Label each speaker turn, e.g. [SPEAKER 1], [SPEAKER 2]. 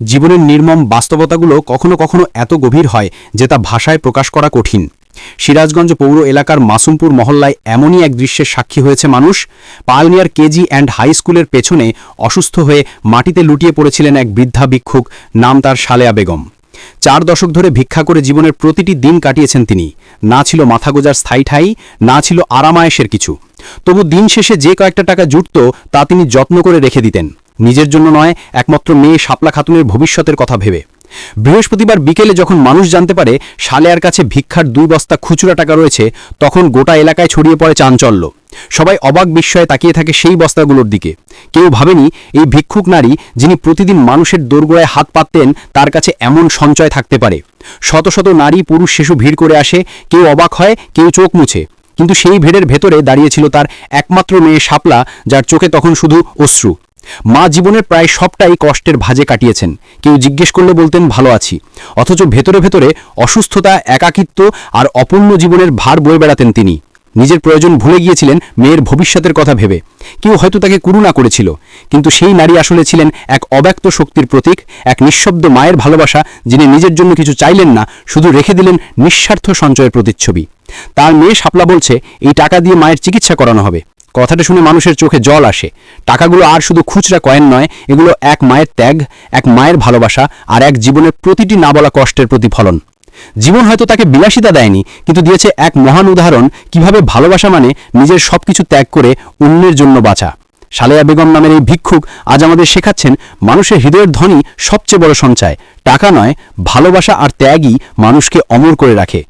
[SPEAKER 1] জীবনের নির্মম বাস্তবতাগুলো কখনো কখনো এত গভীর হয় যে তা ভাষায় প্রকাশ করা কঠিন। সিরাজগঞ্জ পৌর এলাকার মাসুমপুর মহল্লায় এমনই এক দৃশ্যের সাক্ষী হয়েছে মানুষ। পালনিয়ার কেজি অ্যান্ড হাই স্কুলের পেছনে অসুস্থ হয়ে মাটিতে লুটিয়ে পড়েছিলেন এক বৃদ্ধা ভিক্ষুক, নাম তার সালেয়া বেগম। চার দশক ধরে ভিক্ষা করে জীবনের প্রতিটি দিন কাটিয়েছেন তিনি। না ছিল মাথা গোজার স্থায়ী ঠাই, না ছিল আরামায়েশের কিছু। তবু দিন শেষে যে কয়েকটা টাকা জুটত, তা তিনি যত্ন করে রেখে দিতেন। নিজের জন্য নয়, একমাত্র মেয়ে শাপলা খাতুনের ভবিষ্যতের কথা ভেবে। বৃহস্পতিবার বিকেলে যখন মানুষ জানতে পারে সালেয়ার কাছে ভিক্ষার দুই বস্তা খুচরা টাকা রয়েছে, তখন গোটা এলাকায় ছড়িয়ে পড়ে চাঞ্চল্য। সবাই অবাক বিস্ময়ে তাকিয়ে থাকে সেই বস্তাগুলোর দিকে। কেউ ভাবেনি এই ভিক্ষুক নারী, যিনি প্রতিদিন মানুষের দোরগোড়ায় হাত পাততেন, তার কাছে এমন সঞ্চয় থাকতে পারে। শত শত নারী, পুরুষ, শিশু ভিড় করে আসে, কেউ অবাক হয়, কেউ চোখ মুছে। কিন্তু সেই ভিড়ের ভেতরে দাঁড়িয়েছিল তার একমাত্র মেয়ে শাপলা, যার চোখে তখন শুধু অশ্রু। মা জীবনের প্রায় সবটাই কষ্টের ভাজে কাটিয়েছেন। কেউ জিজ্ঞেস করলে বলতেন, ভালো আছি। অথচ ভেতরে ভেতরে অসুস্থতা, একাকিত্ব আর অপূর্ণ জীবনের ভার বয়ে বেড়াতেন তিনি। নিজের প্রয়োজন ভুলে গিয়েছিলেন মেয়ের ভবিষ্যতের কথা ভেবে। কেউ হয়তো তাকে করুণা করেছিল, কিন্তু সেই নারী আসলে ছিলেন এক অব্যক্ত শক্তির প্রতীক, এক নিঃশব্দ মায়ের ভালোবাসা, যিনি নিজের জন্য কিছু চাইলেন না, শুধু রেখে দিলেন নিঃস্বার্থ সঞ্চয়ের প্রতিচ্ছবি। তার মেয়ে শাপলা বলছে, এই টাকা দিয়ে মায়ের চিকিৎসা করানো হবে। কথাটা শুনে মানুষের চোখে জল আসে। টাকাগুলো আর শুধু খুচরা কয়েন নয়, এগুলো এক মায়ের ত্যাগ, এক মায়ের ভালোবাসা আর এক জীবনের প্রতিটি না বলা কষ্টের প্রতিফলন। জীবন হয়তো তাকে বিলাসিতা দেয়নি, কিন্তু দিয়েছে এক মহান উদাহরণ, কীভাবে ভালোবাসা মানে নিজের সবকিছু ত্যাগ করে অন্যের জন্য বাঁচা। সালেয়া বেগম নামের এই ভিক্ষুক আজ আমাদের শেখাচ্ছেন, মানুষের হৃদয়ের ধ্বনি সবচেয়ে বড় সঞ্চয়। টাকা নয়, ভালোবাসা আর ত্যাগই মানুষকে অমর করে রাখে।